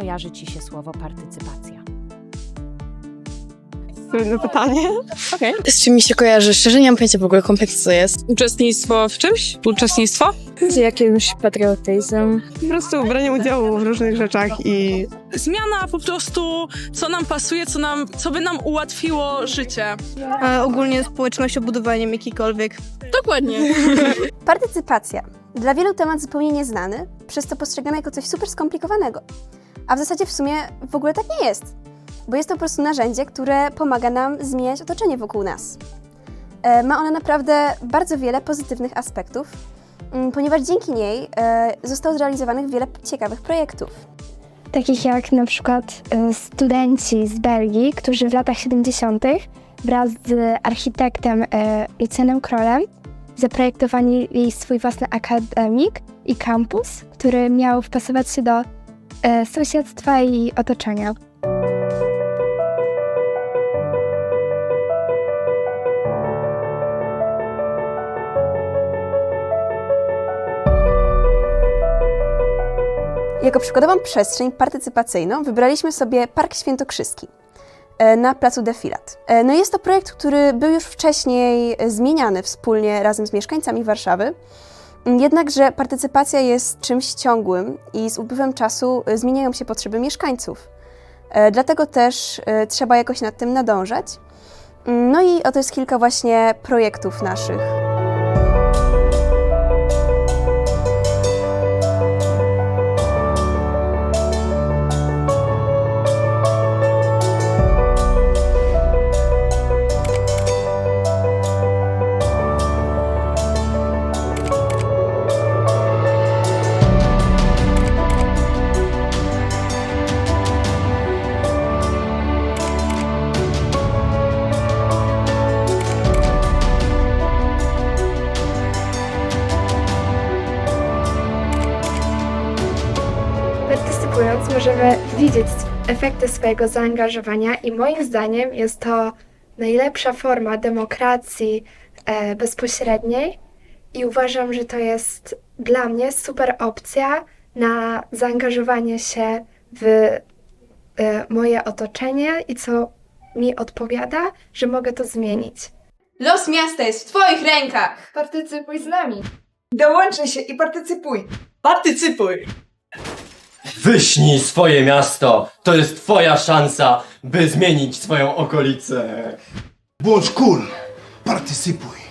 kojarzy Ci się słowo partycypacja? Trudne pytanie. Okej. Z czym mi się kojarzy? Szczerze nie mam pojęcia w ogóle kompletnie co jest. Uczestnictwo w czymś? Uczestnictwo? Z jakimś patriotyzmem. Po prostu branie udziału w różnych rzeczach i zmiana po prostu, co nam pasuje, co, nam, co by nam ułatwiło życie. A ogólnie społecznością, budowaniem jakikolwiek. Dokładnie. Partycypacja. Dla wielu temat zupełnie nieznany, przez co postrzegany jako coś super skomplikowanego. A w zasadzie w sumie w ogóle tak nie jest, bo jest to po prostu narzędzie, które pomaga nam zmieniać otoczenie wokół nas. E, Ma ona naprawdę bardzo wiele pozytywnych aspektów, mm, ponieważ dzięki niej e, zostało zrealizowanych wiele ciekawych projektów. takich jak na przykład y, studenci z Belgii, którzy w latach 70. wraz z architektem Lucianem Krolem zaprojektowali swój własny akademik i kampus, który miał wpasować się do y, sąsiedztwa i otoczenia. Jako przykładową przestrzeń partycypacyjną wybraliśmy sobie Park Świętokrzyski e, na placu Defilat. E, No jest to projekt, który był już wcześniej e, zmieniany wspólnie razem z mieszkańcami Warszawy. Jednakże partycypacja jest czymś ciągłym i z upływem czasu e, zmieniają się potrzeby mieszkańców. E, Dlatego też e, trzeba jakoś nad tym nadążać. Mm, No i oto jest kilka właśnie projektów naszych. Partycypując możemy widzieć efekty swojego zaangażowania i moim zdaniem jest to najlepsza forma demokracji e, bezpośredniej i uważam, że to jest dla mnie super opcja na zaangażowanie się w e, moje otoczenie i co mi odpowiada, że mogę to zmienić. Los miasta jest w Twoich rękach! Partycypuj z nami! Dołączaj się i partycypuj. Partycypuj! Wyśnij swoje miasto! To jest twoja szansa, by zmienić swoją okolicę! Bądź cool, partycypuj.